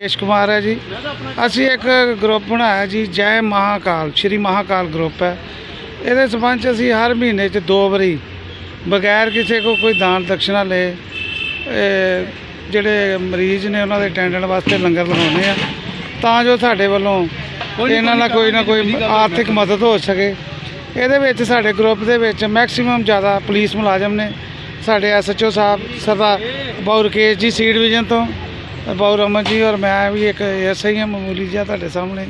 ਰੇਸ਼ ਕੁਮਾਰ ਹੈ ਜੀ। ਅਸੀਂ ਇੱਕ ਗਰੁੱਪ ਬਣਾਇਆ ਜੀ ਜੈ ਮਹਾਕਾਲ ਸ਼੍ਰੀ ਮਹਾਕਾਲ ਗਰੁੱਪ ਹੈ। ਇਹਦੇ ਸਬੰਧ 'ਚ ਅਸੀਂ ਹਰ ਮਹੀਨੇ 'ਚ ਦੋ ਵਾਰੀ ਬਗੈਰ ਕਿਸੇ ਕੋ ਕੋਈ ਦਾਨ ਦਕਸ਼ਨਾ ਲਏ। ਜਿਹੜੇ ਮਰੀਜ਼ ਨੇ ਉਹਨਾਂ ਦੇ ਅਟੈਂਡੈਂਟ ਵਾਸਤੇ ਲੰਗਰ ਲਗਾਉਂਦੇ ਆ। ਤਾਂ ਜੋ ਸਾਡੇ ਵੱਲੋਂ ਇਹਨਾਂ ਨਾਲ ਕੋਈ ਨਾ ਕੋਈ ਆਰਥਿਕ ਮਦਦ ਹੋ ਸਕੇ। ਇਹਦੇ ਵਿੱਚ ਸਾਡੇ ਗਰੁੱਪ ਦੇ ਵਿੱਚ ਮੈਕਸਿਮਮ ਜ਼ਿਆਦਾ ਪੁਲਿਸ ਮੁਲਾਜ਼ਮ ਨੇ। ਸਾਡੇ ਐਸਐਚਓ ਸਾਹਿਬ ਸਰਦਾਰ ਬਾਉ ਰਕੇਸ਼ ਜੀ ਸੀ ਡਿਵੀਜ਼ਨ ਤੋਂ। ਬਾਉ ਰਮਨ ਜੀ ਔਰ ਮੈਂ ਵੀ ਇੱਕ ਐਸਆਈ ਹਾਂ ਮਾਮੂਲੀ ਜਿਹਾ ਤੁਹਾਡੇ ਸਾਹਮਣੇ।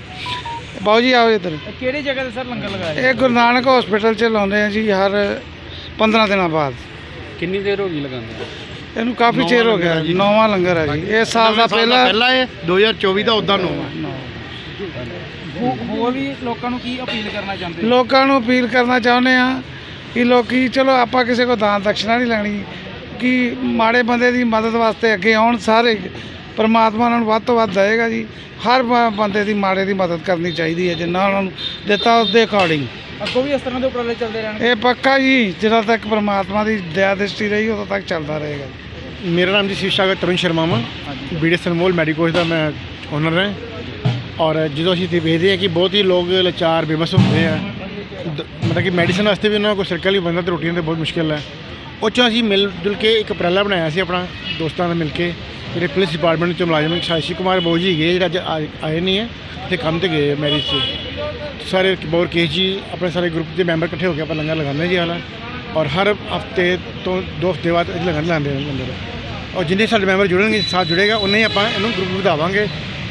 ਬਾਉ ਜੀ ਆਓ ਇੱਧਰ। ਕਿਹੜੀ ਜਗ੍ਹਾ ਤੇ ਸਰ ਲੰਗਰ ਲਗਾਇਆ ਇਹ ਗੁਰੂ ਨਾਨਕ ਹਸਪੀਟਲ 'ਚ ਲਾਉਂਦੇ ਆ ਜੀ ਹਰ 15 ਦਿਨਾਂ ਬਾਅਦ। ਕਿੰਨੀ ਦੇਰ ਹੋ ਗਈ ਲਗਾਉਂਦੇ ਇਹਨੂੰ ਕਾਫੀ ਚਿਰ ਹੋ ਗਿਆ ਨੌਵਾਂ ਲੰਗਰ ਹੈ ਜੀ। ਇਸ ਸਾਲ ਦਾ ਪਹਿਲਾ ਪਹਿਲਾ ਹੈ 2024 ਦਾ ਉਦਾਂ ਨੌਵਾਂ। ਹੋਰ ਵੀ ਲੋਕਾਂ ਨੂੰ ਕੀ ਅਪੀਲ ਕਰਨਾ ਚਾਹੁੰਦੇ ਲੋਕਾਂ ਨੂੰ ਅਪੀਲ ਕਰਨਾ ਚਾਹੁੰਦੇ ਆ ਕਿ ਲੋਕੀ ਚਲੋ ਆਪਾਂ ਕਿਸੇ ਕੋ ਦਾਨ ਦਕਸ਼ਨਾ ਨਹੀਂ ਲੈਣੀ ਕਿ ਮਾੜੇ ਬੰਦੇ ਦੀ ਮਦਦ ਵਾਸਤੇ ਅੱਗੇ ਆਉਣ ਸਾਰੇ। ਪਰਮਾਤਮਾ ਉਹਨਾਂ ਨੂੰ ਵੱਧ ਤੋਂ ਵੱਧ ਦੇਏਗਾ ਜੀ। ਹਰ ਬ- ਬੰਦੇ ਦੀ ਮਾੜੇ ਦੀ ਮਦਦ ਕਰਨੀ ਚਾਹੀਦੀ ਹੈ ਜਿੰਨਾ ਉਹਨਾਂ ਨੂੰ ਦਿੱਤਾ ਉਸ ਦੇ ਅਕੋਰਡਿੰਗ ਅੱਗੋਂ ਵੀ ਇਸ ਤਰ੍ਹਾਂ ਦੇ ਉਪਰਾਲੇ ਚੱਲਦੇ ਰਹਿਣਗੇ? ਇਹ ਪੱਕਾ ਜੀ ਜਦੋਂ ਤੱਕ ਪਰਮਾਤਮਾ ਦੀ ਦਇਆ ਦ੍ਰਿਸ਼ਟੀ ਰਹੀ ਉਦੋਂ ਤੱਕ ਚੱਲਦਾ ਰਹੇਗਾ ਮੇਰਾ ਨਾਮ ਜੀ ਸ਼ੀਸ਼ਾਗਰ ਤਰੁਣ ਸ਼ਰਮਾ ਵਾ। ਬੀਡੀਐਸ ਅਨਮੋਲ ਮੈਡੀਕੋਸ ਦਾ ਮੈਂ ਓਨਰ ਹਾਂ। ਔਰ ਜਦੋਂ ਅਸੀਂ ਇੱਥੇ ਵੇਖਦੇ ਹਾਂ ਕਿ ਬਹੁਤ ਹੀ ਲੋਕ ਲਾਚਾਰ ਬੇਬਸ ਹੁੰਦੇ ਆ। ਦ- ਮਤਲਬ ਕਿ ਮੈਡੀਸਨ ਵਾਸਤੇ ਵੀ ਉਹਨਾਂ ਕੋਲ ਸਰਕਲ ਹੀ ਬੰਦਾ ਤੇ ਰੋਟੀਆਂ ਤੇ ਬਹੁਤ ਮੁਸ਼ਕਿਲ ਹੈ। ਉਹ 'ਚੋਂ ਅਸੀਂ ਮਿਲ ਜੁਲ ਕੇ ਇੱਕ ਉਪਰਾਲਾ ਬਣਾਇਆ ਸੀ ਆਪਣਾ ਦੋਸਤਾਂ ਨਾਲ ਮਿਲ ਕੇ, ਜਿਹੜੇ ਪੁਲਿਸ ਡਿਪਾਰਟਮੈਂਟ ਚ ਮੁਲਾਜ਼ਮ ਸ਼ਾਸ਼ੀ ਕੁਮਾਰ ਬਾਊ ਜੀ ਗਏ, ਜਿਹੜੇ ਅੱਜ ਆਏ- ਨਹੀਂ ਹੈ, ਤੇ ਕੰਮ ਤੇ ਗਏ ਮੈਰਿਜ 'ਚ ਸਾਰੇ ਬੌਰ ਕੇਸ ਜੀ, ਆਪਣੇ ਸਾਰੇ ਗਰੁੱਪ ਦੇ ਮੈਂਬਰ ਇਕੱਠੇ ਹੋ ਕੇ ਆਪਾਂ ਲੰਗਰ ਲਗਾਉਂਦੇ ਜੀ ਹਾਲਾਂ ਔਰ ਹਰ ਹਫ਼ਤੇ ਤੋਂ ਦੋ ਹਫ਼ਤੇ ਬਾਅਦ ਇਹ ਲੰਗਰ ਲਾਉਂਦੇ ਨੇ ਲੰਗਰ। ਔਰ ਜਿੰਨੇ ਸਾਡੇ ਮੈਂਬਰ ਜੁੜਨਗੇ, ਸਾਥ ਜੁੜੇਗਾ ਉਨੇ ਹੀ ਆਪਾਂ ਇਹਨੂੰ ਗਰੁੱਪ ਵਧਾਵਾਂਗੇ।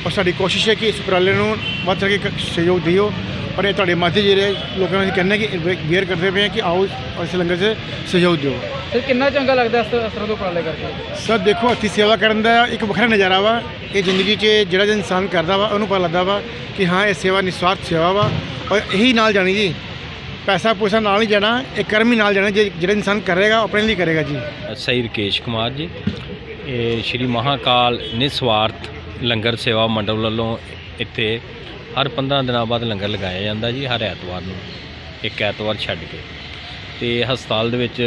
ਔਰ ਸਾਡੀ ਕੋਸ਼ਿਸ਼ ਹੈ ਕਿ ਇਸ ਉਪਰਾਲੇ ਨੂੰ ਵੱਧ ਚੜ੍ਹ ਕੇ ਸਹਿਯੋਗ ਦਿਓ। ਔਰ ਇਹ ਤੁਹਾਡੇ ਮਾਧਿਅਮ ਜਿਹੜੇ ਲੋਕਾਂ ਨੂੰ ਅਸੀਂ ਕਹਿੰਦੇ ਕਿ ਵੇਅਰ ਕਰਦੇ ਪਏ ਹਾਂ ਕਿ ਆਓ ਇਸ ਲੰਗਰ 'ਚ ਸਹਿਯੋਗ ਦਿਓ। ਸਰ ਕਿੰਨਾ ਚੰਗਾ ਲੱਗਦਾ ਇਸ ਤਰ੍ਹਾਂ ਦੇ ਉਪਰਾਲੇ ਕਰਕੇ? ਸਰ ਦੇਖੋ ਹੱਥੀਂ ਸੇਵਾ ਕਰਨ ਦਾ ਇੱਕ ਵੱਖਰਾ ਨਜ਼ਾਰਾ ਵਾ। ਇਹ ਜ਼ਿੰਦਗੀ 'ਚ ਜਿਹੜਾ ਜਿਹੜਾ ਇਨਸਾਨ ਕਰਦਾ ਵਾ ਉਹਨੂੰ ਪਤਾ ਲੱਗਦਾ ਵਾ ਕਿ ਹਾਂ ਇਹ ਸੇਵਾ ਨਿਸਵਾਰਥ ਸੇਵਾ ਵਾ। ਔਰ ਇਹੀ ਨਾਲ ਜਾਣੀ ਜੀ। ਪੈਸਾ ਪੂਸਾ ਨਾਲ ਨਹੀਂ ਜਾਣਾ ਇਹ ਕਰਮ ਹੀ ਨਾਲ ਜਾਣਾ ਜੇ ਜਿਹੜਾ ਇਨਸਾਨ ਕਰੇਗਾ ਆਪਣੇ ਲਈ ਕਰੇਗਾ ਜੀ। ਸਹੀ ਰਕੇਸ਼ ਕੁਮਾਰ ਜੀ ਇਹ ਸ਼੍ਰੀ ਮਹਾਕਾਲ ਨਿਸਵਾਰਥ ਲੰਗਰ ਸੇਵਾ ਮੰਡਲ ਵੱਲੋਂ ਇੱਥੇ ਹਰ 15 ਦਿਨਾਂ ਬਾਅਦ ਲੰਗਰ ਲਗਾਇਆ ਜਾਂਦਾ ਜੀ ਹਰ ਐਤਵਾਰ ਨੂੰ ਇੱਕ ਐਤਵਾਰ ਛੱਡ ਕੇ। ਤੇ ਹਸਪਤਾਲ ਦੇ ਵਿੱਚ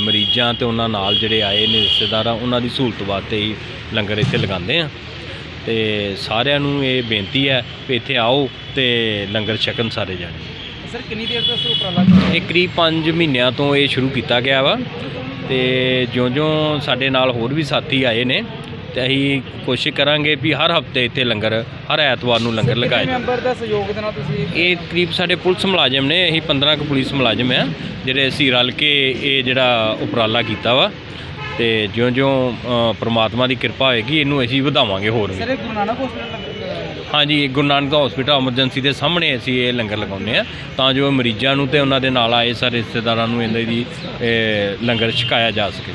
ਮਰੀਜ਼ਾਂ ਤੇ ਉਹਨਾਂ ਨਾਲ ਜਿਹੜੇ ਆਏ ਨੇ ਰਿਸ਼ਤੇਦਾਰ ਆ ਉਹਨਾਂ ਦੀ ਸਹੂਲਤ ਵਾਸਤੇ ਹੀ ਲੰਗਰ ਇੱਥੇ ਲਗਾਉਂਦੇ ਆ। ਤੇ ਸਾਰਿਆਂ ਨੂੰ ਇਹ ਬੇਨਤੀ ਹੈ ਵੀ ਇੱਥੇ ਆਓ ਤੇ ਲੰਗਰ ਛਕਣ ਸਾਰੇ ਜਾਣੇ। ਸਰ ਕਿੰਨੀ ਦੇਰ ਤੋਂ ਇਸ ਉਪਰਾਲਾ ਚੱਲ ਰਿਹਾ? ਇਹ ਕਰੀਬ 5 ਮਹੀਨਿਆਂ ਤੋਂ ਇਹ ਸ਼ੁਰੂ ਕੀਤਾ ਗਿਆ ਵਾ। ਤੇ ਜਿਉਂ-ਜਿਉਂ ਸਾਡੇ ਨਾਲ ਹੋਰ ਵੀ ਸਾਥੀ ਆਏ ਨੇ ਤੇ ਅਸੀਂ ਕੋਸ਼ਿਸ਼ ਕਰਾਂਗੇ ਵੀ ਹਰ ਹਫ਼ਤੇ ਇੱਥੇ ਲੰਗਰ ਹਰ ਐਤਵਾਰ ਨੂੰ ਲੰਗਰ ਲਗਾਇਆ ਜਾਵੇ ਮੈਂਬਰ ਦਾ ਸਹਿਯੋਗ ਦੇ ਨਾਲ ਤੁਸੀਂ ਇਹ ਕਰੀਬ ਸਾਡੇ ਪੁਲਿਸ ਮੁਲਾਜ਼ਮ ਨੇ ਅਸੀਂ 15 ਕੁ ਪੁਲਿਸ ਮੁਲਾਜ਼ਮ ਆ ਜਿਹੜੇ ਅਸੀਂ ਰਲ ਕੇ ਇਹ ਜਿਹੜਾ ਉਪਰਾਲਾ ਕੀਤਾ ਵਾ। ਤੇ ਜਿਉਂ-ਜਿਉਂ ਪ੍ਰਮਾਤਮਾ ਦੀ ਕਿਰਪਾ ਹੋਏਗੀ ਇਹਨੂੰ ਅਸੀਂ ਵਧਾਵਾਂਗੇ ਹੋਰ ਵੀ। ਸਰ ਇਹ ਗੁਰੂ ਨਾਨਕ ਹਸਪੀਟਲ ਲਗਾਇਆ ਹਾਂਜੀ ਗੁਰੂ ਨਾਨਕ ਹਸਪੀਟਲ ਐਮਰਜੈਂਸੀ ਦੇ ਸਾਹਮਣੇ ਅਸੀਂ ਇਹ ਲੰਗਰ ਲਗਾਉਂਦੇ ਆ। ਤਾਂ ਜੋ ਮਰੀਜ਼ਾਂ ਨੂੰ ਤੇ ਉਹਨਾਂ ਦੇ ਨਾਲ ਆਏ ਸਾਰੇ ਰਿਸ਼ਤੇਦਾਰਾਂ ਨੂੰ ਇਹਨਾਂ ਦੀ ਲੰਗਰ ਛਕਾਇਆ ਜਾ ਸਕੇ।